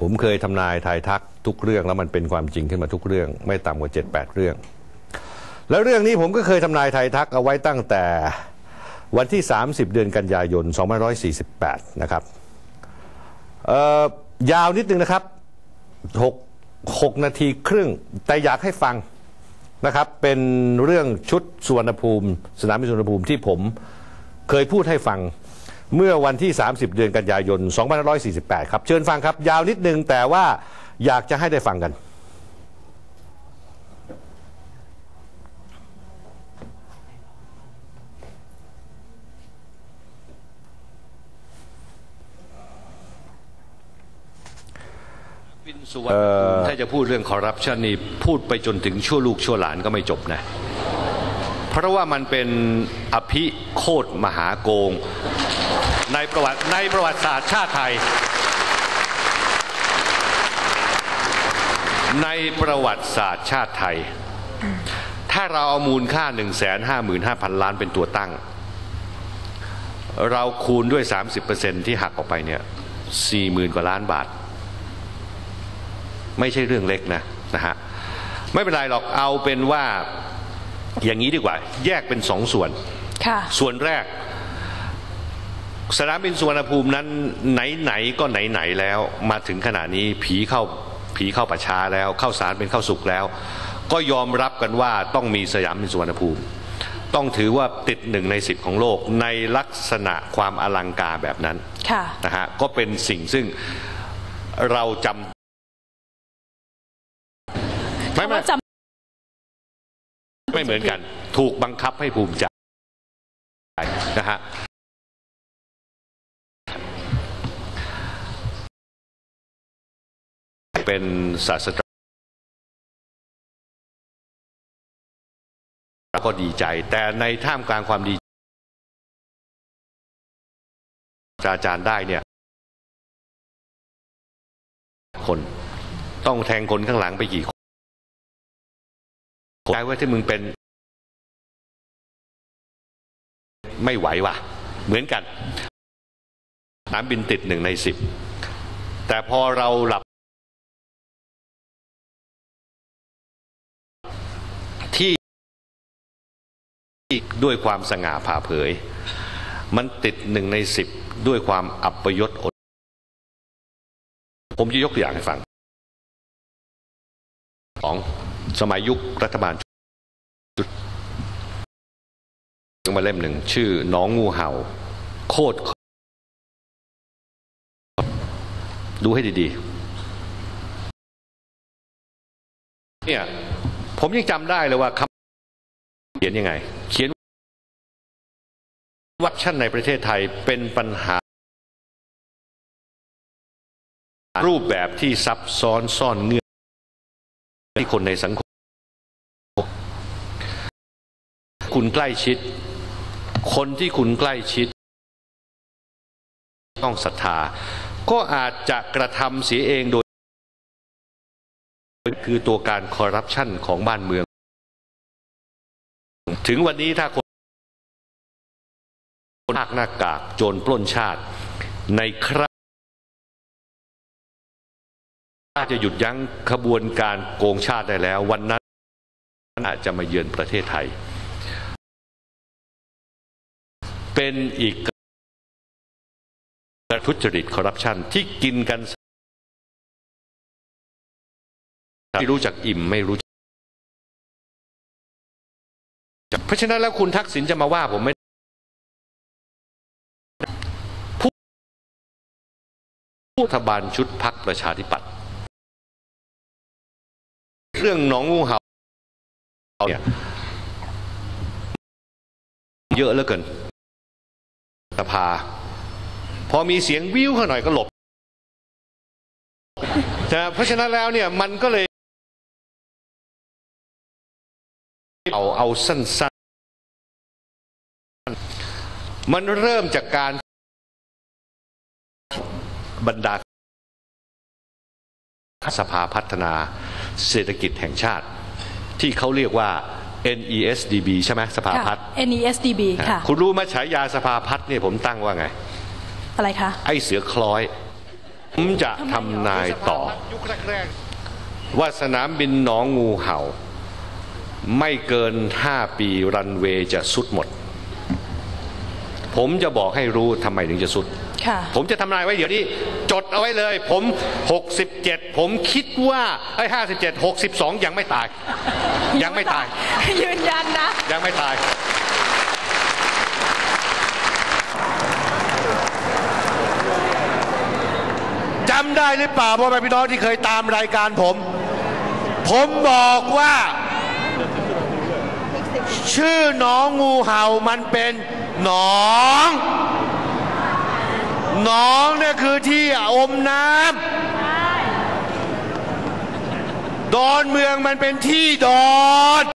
ผมเคยทำนายทายทักทุกเรื่องแล้วมันเป็นความจริงขึ้นมาทุกเรื่อง ไม่ต่ำกว่า 7-8 เรื่อง แล้วเรื่องนี้ผมก็เคยทำนายทายทักเอาไว้ตั้งแต่วันที่ 30 เดือนกันยายน2548 นะครับยาวนิดนึงนะครับ 6 6 นาทีครึ่ง แต่อยากให้ฟังนะครับ เป็นเรื่องชุดสุวรรณภูมิ สนามบินสุวรรณภูมิที่ผมเคยพูดให้ฟัง เมื่อวันที่ 30 เดือนกันยายน 2548 ครับ เชิญฟังครับ ยาวนิดนึงแต่ว่าอยากจะให้ได้ฟังกัน วินสุวรรณภูมิถ้าจะพูดเรื่องคอร์รัปชันนี่พูดไปจนถึงชั่วลูกชั่วหลานก็ไม่จบนะ เพราะว่ามันเป็นอภิโคตรมหาโกง ในประวัติในประวัติศาสตร์ชาติไทย ในประวัติศาสตร์ชาติไทย ถ้าเราเอามูลค่า 1 5 5 0 0 0 ล้านเป็นตัวตั้ง เราคูณด้วย 30%ที่หักออกไปเนี่ย40,000 กว่าล้านบาท ไม่ใช่เรื่องเล็กนะนะฮะไม่เป็นไรหรอกเอาเป็นว่า อย่างนี้ดีกว่า แยกเป็นสองส่วนค่ะส่วนแรก สนามบินสุวรรณภูมินั้นไหนๆก็ไหนๆแล้ว มาถึงขณะนี้ผีเข้าผีเข้าประชาแล้ว เข้าสารเป็นเข้าสุกแล้ว ก็ยอมรับกันว่าต้องมีสยามบินสุวรรณภูมิ ต้องถือว่าติดหนึ่งในสิบของโลกในลักษณะความอลังการแบบนั้นค่ะนะฮะก็เป็นสิ่งซึ่งเราจำไม่ไม่จ ไม่เหมือนกัน ถูกบังคับให้ภูมิใจนะฮะเป็นศาสตราก็ดีใจ แต่ในท่ามกลางความดีอาจารย์ได้เนี่ย คนต้องแทงคนข้างหลังไปกี่คนใจว่าที่มึงเป็น ไม่ไหวว่ะ เหมือนกันสนามบินติดหนึ่งในสิบ แต่พอเราหลับที่ด้วยความสง่าผ่าเผย มันติดหนึ่งในสิบด้วยความอัปยศอด ผมจะยกตัวอย่างให้ฟังของสมัยยุครัฐบาลชุด มาเล่มหนึ่งชื่อน้องงูเห่า โคตรดูให้ดีๆ เนี่ย ผมยังจำได้เลยว่าคำเขียนยังไง เขียนวัคชั่นในประเทศไทยเป็นปัญหา รูปแบบที่ซับซ้อนซ่อนเงื่อนที่คนในสังคม คุณใกล้ชิด คนที่คุณใกล้ชิด ต้องศรัทธา ก็อาจจะกระทำเสียเองโดย คือตัวการคอร์รัปชันของบ้านเมือง ถึงวันนี้ถ้าคนภาคหน้ากากโจรปล้นชาติ ในคราถ้าจะหยุดยั้งขบวนการโกงชาติได้แล้ว วันนั้นอาจจะมาเยือนประเทศไทย เป็นอีกการทุจริตคอร์รัปชันที่กินกันไม่รู้จักอิ่มไม่รู้จักเพราะฉะนั้นแล้วคุณทักษิณจะมาว่าผมไม่ผู้รัฐบาลชุดพักประชาธิปัตย์เรื่องหนองงูเห่าเนี่ยเยอะเหลือเกินา พอมีเสียงวิวขึ้นหน่อยก็หลบแต่เพราะฉะนั้นแล้วเนี่ยมันก็เลย เอาเอาสั้นๆ มันเริ่มจากการบรรดาสภาพัฒนาเศรษฐกิจแห่งชาติ ที่เขาเรียกว่า NESDB ใช่ไหมสภาค่ะพัฒน์ NESDB ค่ะ คุณรู้ไหมฉายาสภาพัฒน์เนี่ยผมตั้งว่าไง อะไรคะ ไอ้เสือคล้อย ผมจะทำนายต่อ ว่าสนามบินหนองงูเห่า ไม่เกิน 5 ปีรันเวย์จะสุดหมด ผมจะบอกให้รู้ทำไมถึงจะสุดค่ะ ผมจะทำนายไว้เดี๋ยวนี้จดเอาไว้เลย ผม 67 ผมคิดว่าไอ้57 62ยังไม่ตาย ยังไม่ตาย ยืนยันนะ ยังไม่ตาย จำได้หรือเปล่าพ่อแม่พี่น้องที่เคยตามรายการผม ผมบอกว่า ชื่อหนองงูเห่ามันเป็นหนอง หนองเนี่ยคือที่อมน้ำดอนเมืองมันเป็นที่ดอน